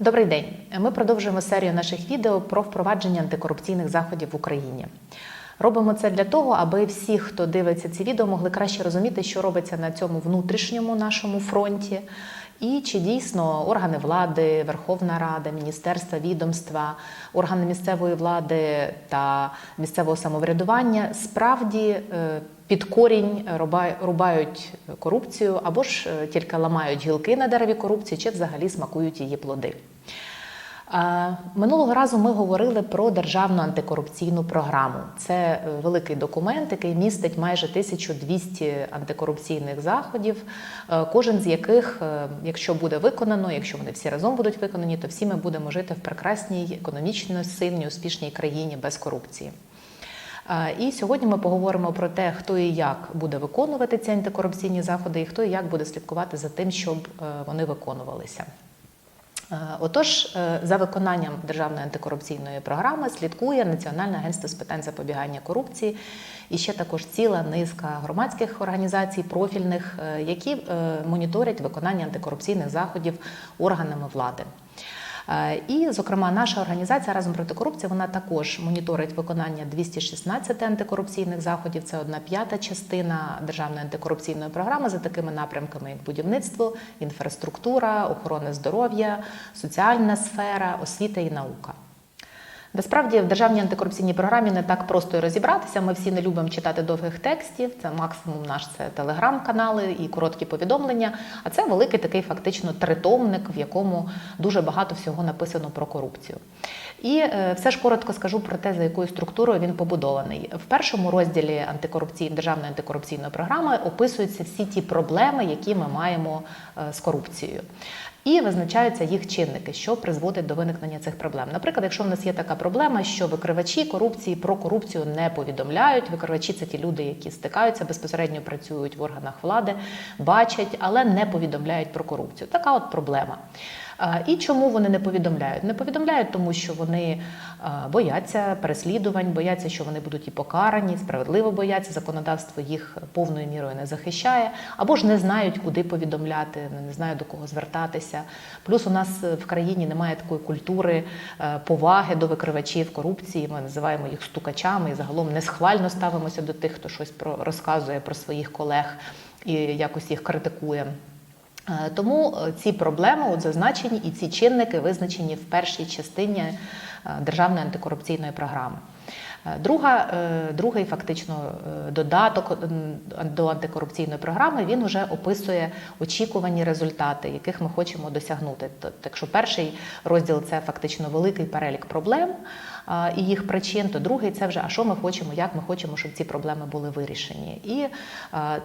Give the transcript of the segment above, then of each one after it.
Добрий день. Ми продовжуємо серію наших відео про впровадження антикорупційних заходів в Україні. Робимо це для того, аби всі, хто дивиться ці відео, могли краще розуміти, що робиться на цьому внутрішньому нашому фронті, і чи дійсно органи влади, Верховна Рада, міністерства, відомства, органи місцевої влади та місцевого самоврядування справді е, під корінь рубають корупцію або ж е, тільки ламають гілки на дереві корупції, чи взагалі смакують її плоди. Минулого разу ми говорили про державну антикорупційну програму. Це е, великий документ, який містить майже 1200 антикорупційних заходів, е, кожен з яких, е, якщо буде виконано, якщо вони всі разом будуть виконані, то всі ми будемо жити в прекрасній, економічно сильній, успішній країні без корупції. І сьогодні ми поговоримо про те, хто і як буде виконувати ці антикорупційні заходи, і хто і як буде слідкувати за тим, щоб вони виконувалися. Е, Отож, е, за виконанням державної антикорупційної програми слідкує Національне агентство з питань запобігання корупції і ще також ціла низка громадських організацій, профільних, е, які моніторять виконання антикорупційних заходів органами влади. Е, І, зокрема, наша організація разом проти корупції вона також моніторить виконання 216 антикорупційних заходів. Це одна п'ята частина державної антикорупційної програми за такими напрямками, як будівництво, інфраструктура, охорона здоров'я, соціальна сфера, освіта і наука. Насправді в державній антикорупційній програмі не так просто і розібратися. Ми всі не любимо читати довгих текстів. Це максимум наш це телеграм-канали і короткі повідомлення. А це великий такий фактично тритомник, в якому дуже багато всього написано про корупцію. І е, все ж коротко скажу про те, за якою структурою він побудований. В першому розділі антикорупційної державної антикорупційної програми описуються всі ті проблеми, які ми маємо е, з корупцією. І визначаються їх чинники, що призводить до виникнення цих проблем. Наприклад, якщо в нас є така проблема, що викривачі корупції про корупцію не повідомляють. Викривачі це ті люди, які стикаються безпосередньо працюють в органах влади, бачать, але не повідомляють про корупцію. Така от проблема. І чому вони не повідомляють? Не повідомляють, тому що вони бояться переслідувань, бояться, що вони будуть і покарані, справедливо бояться, законодавство їх повною мірою не захищає, або ж не знають, куди повідомляти, не знають до кого звертатися. Плюс у нас в країні немає такої культури е, поваги до викривачів корупції. Ми називаємо їх стукачами і загалом несхвально ставимося до тих, хто щось про розказує про своїх колег і якось їх критикує. Е, Тому е, ці проблеми от зазначені і ці чинники визначені в першій частині е, державної антикорупційної програми. Друга, другий фактично додаток до антикорупційної програми він вже описує очікувані результати, яких ми хочемо досягнути. Так що перший розділ це фактично великий перелік проблем і їх причин, то другий це вже а що ми хочемо, як ми хочемо, щоб ці проблеми були вирішені. І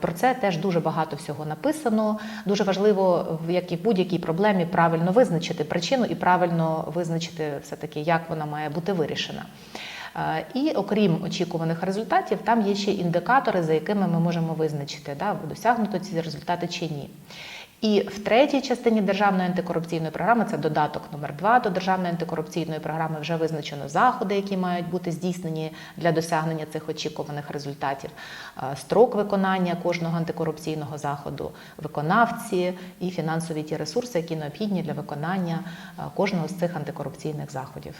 про це теж дуже багато всього написано. Дуже важливо, як і в будь-якій проблемі, правильно визначити причину і правильно визначити все таки, як вона має бути вирішена. Е, І окрім очікуваних результатів, там є ще індикатори, за якими ми можемо визначити, да, досягнуто ці результати чи ні. І в третій частині державної антикорупційної програми це додаток номер 2 до державної антикорупційної програми. Вже визначено заходи, які мають бути здійснені для досягнення цих очікуваних результатів, е, строк виконання кожного антикорупційного заходу, виконавці і фінансові ті ресурси, які необхідні для виконання е, кожного з цих антикорупційних заходів.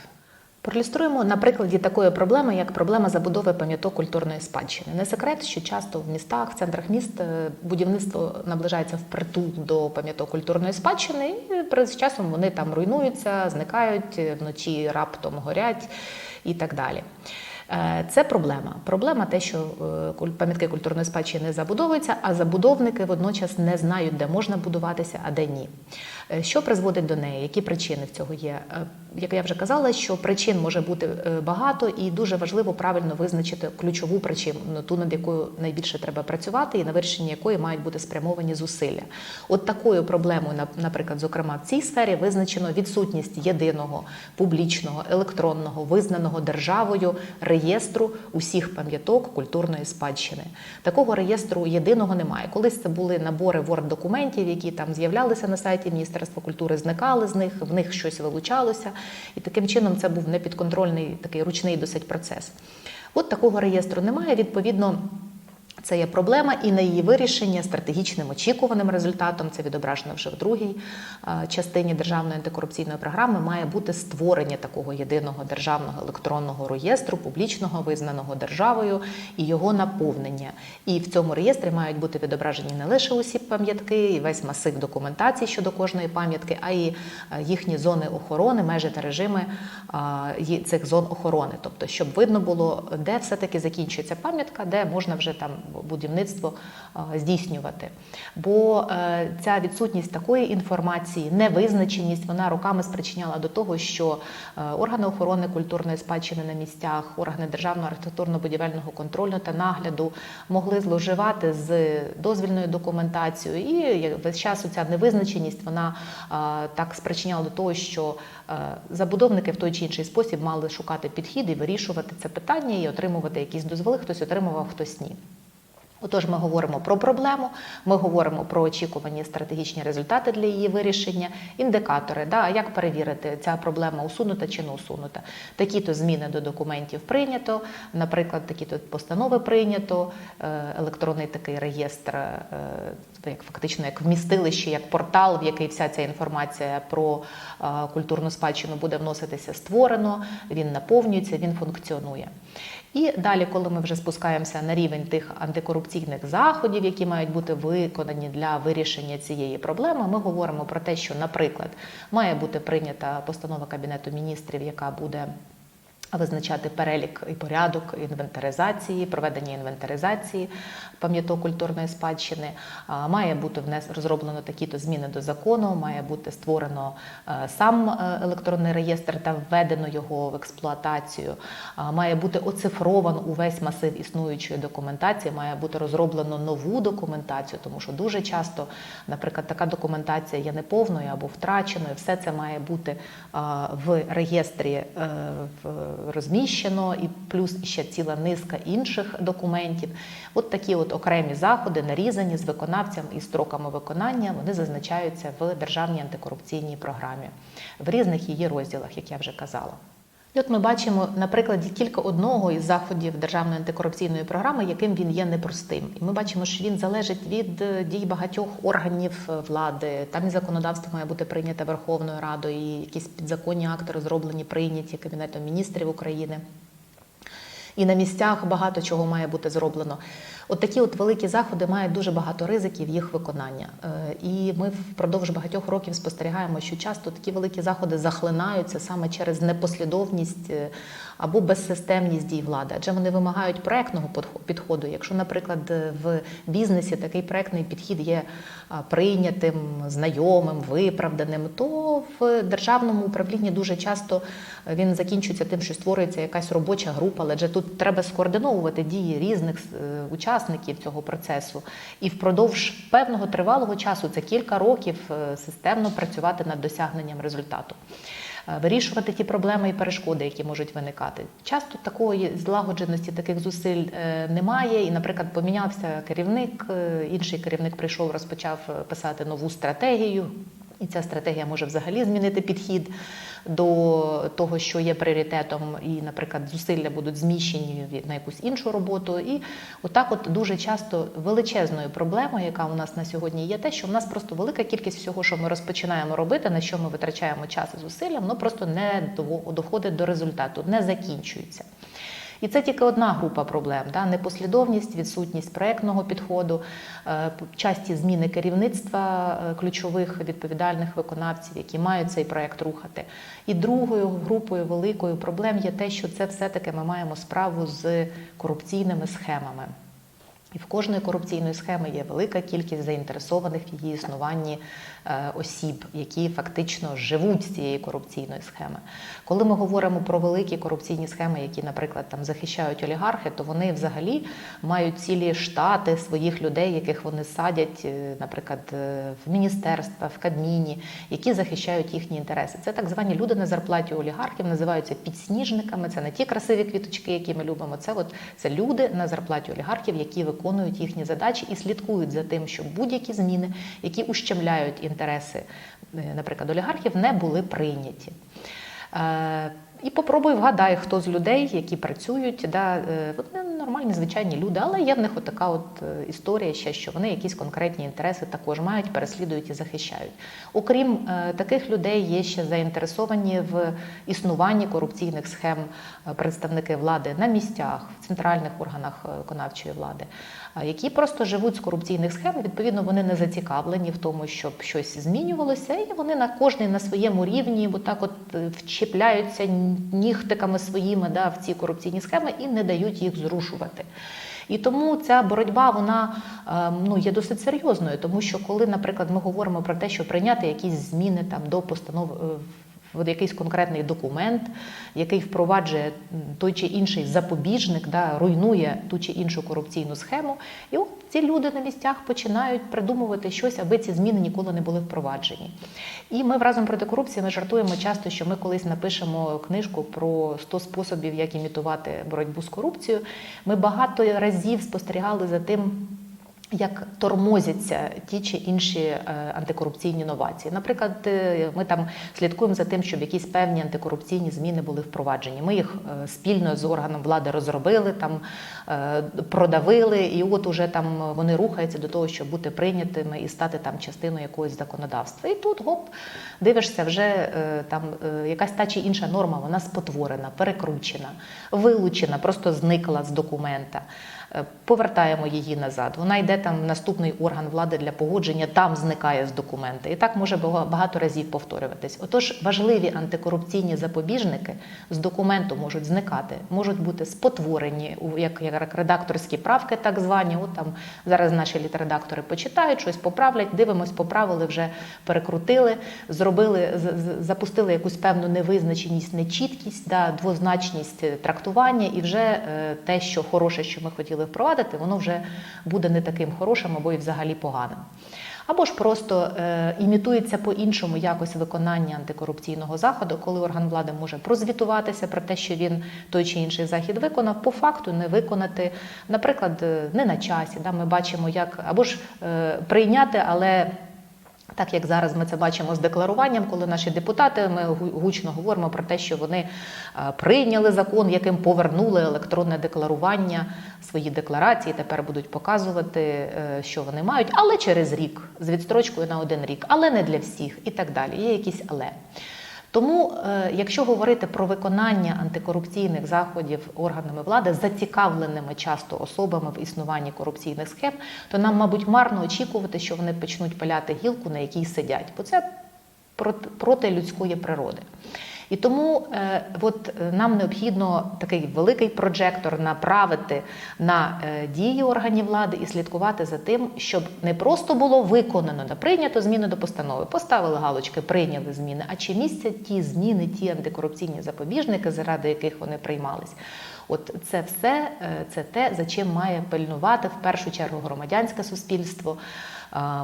Проілюструємо на прикладі такої проблеми, як проблема забудови пам'яток культурної спадщини. Не секрет, що часто в містах, в центрах міст е, будівництво наближається впритул до пам'яток культурної спадщини, і з часом вони там руйнуються, зникають, е, вночі раптом горять і так далі. Е, Це проблема. Проблема те, що пам'ятки культурної спадщини забудовуються, а забудовники водночас не знають, де можна будуватися, а де ні. Е, Що призводить до неї? Які причини в цього є? Е, Як я вже казала, що причин може бути е, багато, і дуже важливо правильно визначити ключову причину, ну, ту, над якою найбільше треба працювати, і на вирішення якої мають бути спрямовані зусилля. От такою проблемою, наприклад, зокрема в цій сфері визначено відсутність єдиного публічного електронного визнаного державою реєстру усіх пам'яток культурної спадщини. Такого реєстру єдиного немає. Колись це були набори word документів, які там з'являлися на сайті Міністерства культури, зникали з них, в них щось вилучалося, і таким чином це був непідконтрольний такий ручний досить процес. От такого реєстру немає. Відповідно. Це є проблема, і на її вирішення стратегічним очікуваним результатом, це відображено вже в другій е, частині державної антикорупційної програми, має бути створення такого єдиного державного електронного реєстру, публічного визнаного державою і його наповнення. І в цьому реєстрі мають бути відображені не лише усі пам'ятки, і весь масив документації щодо кожної пам'ятки, а й е, їхні зони охорони, межі та режими цих зон охорони. Тобто, щоб видно було, де все-таки закінчується пам'ятка, де можна вже там будівництво е, здійснювати. Бо е, ця відсутність такої інформації, невизначеність, вона роками спричиняла до того, що е, органи охорони культурної спадщини на місцях, органи державного архітектурно-будівельного контролю та нагляду могли зловживати з дозвільною документацією, і весь час ця невизначеність вона так спричиняла до того, що забудовники в той чи інший спосіб мали шукати підхід і вирішувати це питання і отримувати якісь дозволи. Хтось отримував, хтось ні. Отож, ми говоримо про проблему, ми говоримо про очікувані стратегічні результати для її вирішення, індикатори, да, як перевірити, ця проблема усунута чи не усунута. Такі-то зміни до документів прийнято, наприклад, такі-то постанови прийнято, е, електронний такий реєстр, е, як фактично як вмістилище, як портал, в який вся ця інформація про е, культурну спадщину буде вноситися, створено, він наповнюється, він функціонує. І далі, коли ми вже спускаємося на рівень тих антикорупційних заходів, які мають бути виконані для вирішення цієї проблеми, ми говоримо про те, що, наприклад, має бути прийнята постанова Кабінету міністрів, яка буде визначати перелік і порядок інвентаризації, проведення інвентаризації пам'яток культурної спадщини. Має бути внес розроблено такі-то зміни до закону, має бути створено е, сам е, електронний реєстр та введено його в експлуатацію. Має бути оцифровано увесь масив існуючої документації, має бути розроблено нову документацію, тому що дуже часто, наприклад, така документація є неповною або втраченою. Все це має бути в реєстрі е, в- розміщено, і плюс ще ціла низка інших документів. От такі от окремі заходи, нарізані з виконавцем і строками виконання, вони зазначаються в державній антикорупційній програмі в різних її розділах, як я вже казала. От ми бачимо на прикладі тільки одного із заходів державної антикорупційної програми, яким він є непростим. І ми бачимо, що він залежить від е, дій багатьох органів е, влади. Там і законодавство має бути прийняте Верховною Радою, і якісь підзаконні акти розроблені, прийняті Кабінетом міністрів України. І на місцях багато чого має бути зроблено. От такі от великі заходи мають дуже багато ризиків їх виконання. Е, І ми впродовж багатьох років спостерігаємо, що часто такі великі заходи захлинаються саме через непослідовність е, або безсистемність дій влади, адже вони вимагають проектного підходу. Якщо, наприклад, в бізнесі такий проектний підхід є прийнятим, знайомим, виправданим, то в державному управлінні дуже часто е, він закінчується тим, що створюється якась робоча група, адже тут треба скоординовувати дії різних е, учасників цього процесу. І впродовж певного тривалого часу, це кілька років, е, системно працювати над досягненням результату. Е, Вирішувати ті проблеми і перешкоди, які можуть виникати. Часто такої злагодженості, таких зусиль е, немає. І, наприклад, помінявся керівник, е, інший керівник прийшов, розпочав писати нову стратегію. І ця стратегія може взагалі змінити підхід до того, що є пріоритетом, і, наприклад, зусилля будуть зміщені на якусь іншу роботу. І отак, от дуже часто величезною проблемою, яка у нас на сьогодні є, те, що в нас просто велика кількість всього, що ми розпочинаємо робити, на що ми витрачаємо час і зусилля, воно просто не доходить до результату, не закінчується. І це тільки одна група проблем: да? непослідовність, відсутність проектного підходу, е, часті зміни керівництва е, ключових відповідальних виконавців, які мають цей проект рухати. І другою групою великою проблем є те, що це все-таки ми маємо справу з корупційними схемами. І в кожної корупційної схеми є велика кількість заінтересованих в її існуванні осіб, які фактично живуть з цієї корупційної схеми. Коли ми говоримо про великі корупційні схеми, які, наприклад, там захищають олігархи, то вони взагалі мають цілі штати своїх людей, яких вони садять, е, наприклад, е, в міністерства, в Кабміні, які захищають їхні інтереси. Це так звані люди на зарплаті олігархів, називаються підсніжниками. Це не ті красиві квіточки, які ми любимо. Це от це люди на зарплаті олігархів, які виконують їхні задачі і слідкують за тим, щоб будь-які зміни, які ущемляють інтереси, е, наприклад, олігархів, не були прийняті. Е, І попробуй вгадай, хто з людей, які працюють, да, е, от, ну, нормальні звичайні люди, але є в них отака от е, історія ще, що вони якісь конкретні інтереси також мають, переслідують і захищають. Окрім е, таких людей, є ще заінтересовані в існуванні корупційних схем е, представники влади на місцях, в центральних органах е, виконавчої влади, е, які просто живуть з корупційних схем. Відповідно, вони не зацікавлені в тому, щоб щось змінювалося, і вони на кожний на своєму рівні, бо так от е, вчіпляються нігтиками своїми да, в ці корупційні схеми і не дають їх зрушувати. І тому ця боротьба вона е, ну, є досить серйозною, тому що коли, наприклад, ми говоримо про те, що прийняти якісь зміни там до постанов в якийсь конкретний документ, який впроваджує той чи інший запобіжник, да, руйнує ту чи іншу корупційну схему. І от ці люди на місцях починають придумувати щось, аби ці зміни ніколи не були впроваджені. І ми в разом проти корупції ми жартуємо часто, що ми колись напишемо книжку про 100 способів, як імітувати боротьбу з корупцією. Ми багато разів спостерігали за тим. Як тормозяться ті чи інші е, антикорупційні новації. Наприклад, е, ми там слідкуємо за тим, щоб якісь певні антикорупційні зміни були впроваджені. Ми їх е, спільно з органом влади розробили, там продавили, і от уже там вони рухаються до того, щоб бути прийнятими і стати там частиною якогось законодавства. І тут гоп, дивишся, вже там якась та чи інша норма, вона спотворена, перекручена, вилучена, просто зникла з документа. Е, Повертаємо її назад. Вона йде там в наступний орган влади для погодження, там зникає з документа. І так може бага- багато разів повторюватись. Отож, важливі антикорупційні запобіжники з документу можуть зникати, можуть бути спотворені як, як редакторські правки, так звані. От там зараз наші літередактори почитають, щось поправлять, дивимось, поправили, вже перекрутили, зробили, запустили якусь певну невизначеність, нечіткість, да, двозначність е, трактування, і вже е, те, що хороше, що ми хотіли впровадити, воно вже буде не таким хорошим або і взагалі поганим. Або ж просто е, імітується по-іншому якось виконання антикорупційного заходу, коли орган влади може прозвітуватися про те, що він той чи інший захід виконав, по факту не виконати, наприклад, е, не на часі. Да, ми бачимо, як або ж е, прийняти, але так як зараз ми це бачимо з декларуванням, коли наші депутати ми гучно говоримо про те, що вони е, прийняли закон, яким повернули електронне декларування, свої декларації, тепер будуть показувати, е, що вони мають, але через рік з відстрочкою на один рік, але не для всіх, і так далі. Є якісь але. Тому, е, якщо говорити про виконання антикорупційних заходів органами влади, зацікавленими часто особами в існуванні корупційних схем, то нам, мабуть, марно очікувати, що вони почнуть пиляти гілку, на якій сидять, бо це проти людської природи. І тому е, от, е, нам необхідно такий великий прожектор направити на е, дії органів влади і слідкувати за тим, щоб не просто було виконано, да, прийнято зміни до постанови, поставили галочки, прийняли зміни, а чи містять ті зміни, ті антикорупційні запобіжники, заради яких вони приймались. От це все е, це те, за чим має пильнувати в першу чергу громадянське суспільство.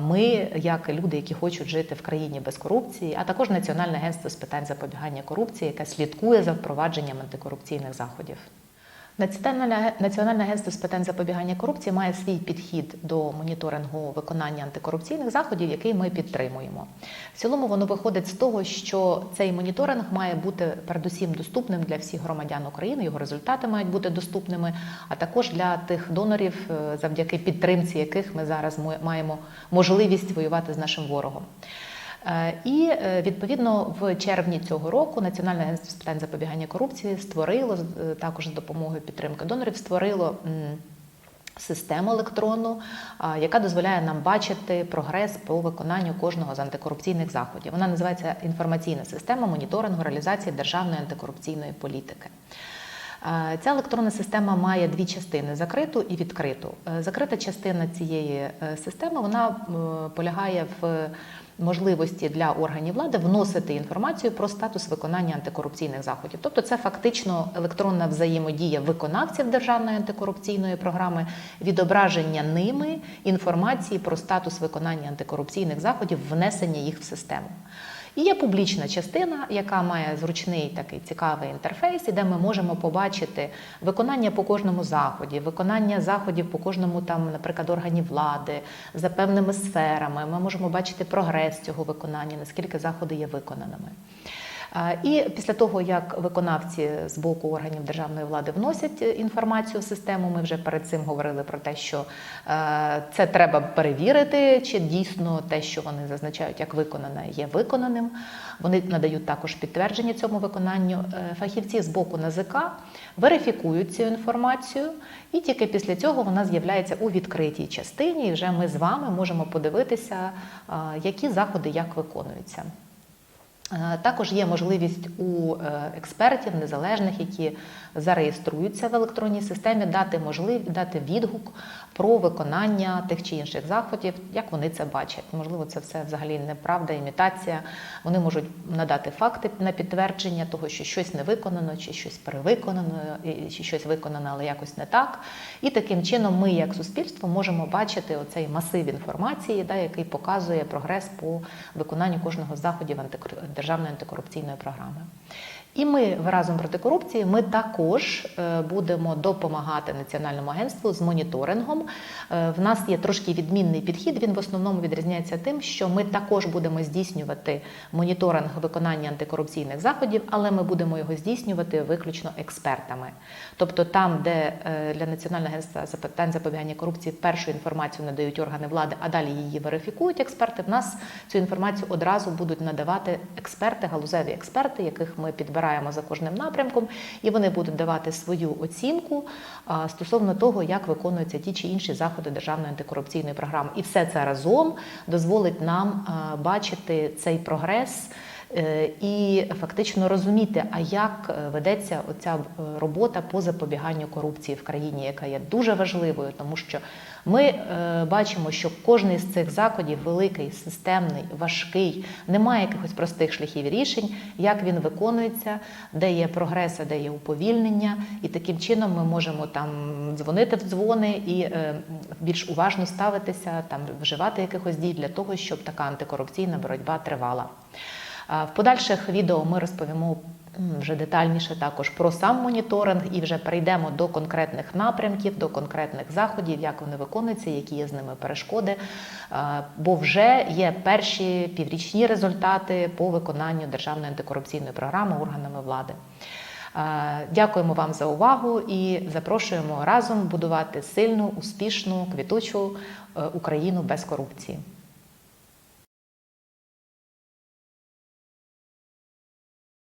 Ми, як люди, які хочуть жити в країні без корупції, а також Національне агентство з питань запобігання корупції, яке слідкує за впровадженням антикорупційних заходів. Національне агентство з питань запобігання корупції має свій підхід до моніторингу виконання антикорупційних заходів, який ми підтримуємо. В цілому воно виходить з того, що цей моніторинг має бути передусім доступним для всіх громадян України. Його результати мають бути доступними, а також для тих донорів, е, завдяки підтримці яких ми зараз маємо можливість воювати з нашим ворогом. Е, І е, відповідно в червні цього року Національне агентство з питань запобігання корупції створило е, також з допомогою підтримки донорів, створило систему електронну, яка дозволяє нам бачити прогрес по виконанню кожного з антикорупційних заходів. Вона називається інформаційна система моніторингу реалізації державної антикорупційної політики. Ця електронна система має дві частини: закриту і відкриту. Закрита частина цієї системи вона полягає в можливості для органів влади вносити інформацію про статус виконання антикорупційних заходів. Тобто, це фактично електронна взаємодія виконавців державної антикорупційної програми, відображення ними інформації про статус виконання антикорупційних заходів, внесення їх в систему. І є публічна частина, яка має зручний такий цікавий інтерфейс, де ми можемо побачити виконання по кожному заході, виконання заходів по кожному там, наприклад, органі влади за певними сферами. Ми можемо бачити прогрес цього виконання, наскільки заходи є виконаними. І після того, як виконавці з боку органів державної влади вносять е, інформацію в систему, ми вже перед цим говорили про те, що е, це треба перевірити, чи дійсно те, що вони зазначають як виконане, є виконаним. Вони надають також підтвердження цьому виконанню. Е, Фахівці з боку НАЗК верифікують цю інформацію, і тільки після цього вона з'являється у відкритій частині. І вже ми з вами можемо подивитися, які заходи як виконуються. Е, Також є можливість у е, експертів незалежних, які зареєструються в електронній системі, дати можлив... дати відгук про виконання тих чи інших заходів, як вони це бачать. Можливо, це все взагалі неправда, імітація. Вони можуть надати факти на підтвердження того, що щось не виконано, чи щось перевиконано, чи щось виконано, але якось не так. І таким чином ми, як суспільство, можемо бачити оцей масив інформації, да, який показує прогрес по виконанню кожного заходів антикор- державної антикорупційної програми. І ми разом проти корупції ми також е, будемо допомагати національному агентству з моніторингом. Е, В нас є трошки відмінний підхід. Він в основному відрізняється тим, що ми також будемо здійснювати моніторинг виконання антикорупційних заходів, але ми будемо його здійснювати виключно експертами. Тобто, там, де е, для національного агентства з питань запобігання корупції першу інформацію надають органи влади, а далі її верифікують експерти. В нас цю інформацію одразу будуть надавати експерти, галузеві експерти, яких ми підбираємо за кожним напрямком, і вони будуть давати свою оцінку стосовно того, як виконуються ті чи інші заходи державної антикорупційної програми. І все це разом дозволить нам бачити цей прогрес. Е, І фактично розуміти, а як е, ведеться оця е, робота по запобіганню корупції в країні, яка є дуже важливою, тому що ми бачимо, що кожний з цих заходів великий, системний, важкий, немає якихось простих шляхів рішень, як він виконується, де є прогрес, а де є уповільнення, і таким чином ми можемо там дзвонити в дзвони і більш уважно ставитися, там вживати якихось дій для того, щоб така антикорупційна боротьба тривала. В подальших відео ми розповімо вже детальніше також про сам моніторинг і вже перейдемо до конкретних напрямків, до конкретних заходів, як вони виконуються, які є з ними перешкоди. Бо вже є перші піврічні результати по виконанню державної антикорупційної програми органами влади. Дякуємо вам за увагу і запрошуємо разом будувати сильну, успішну, квітучу е, Україну без корупції.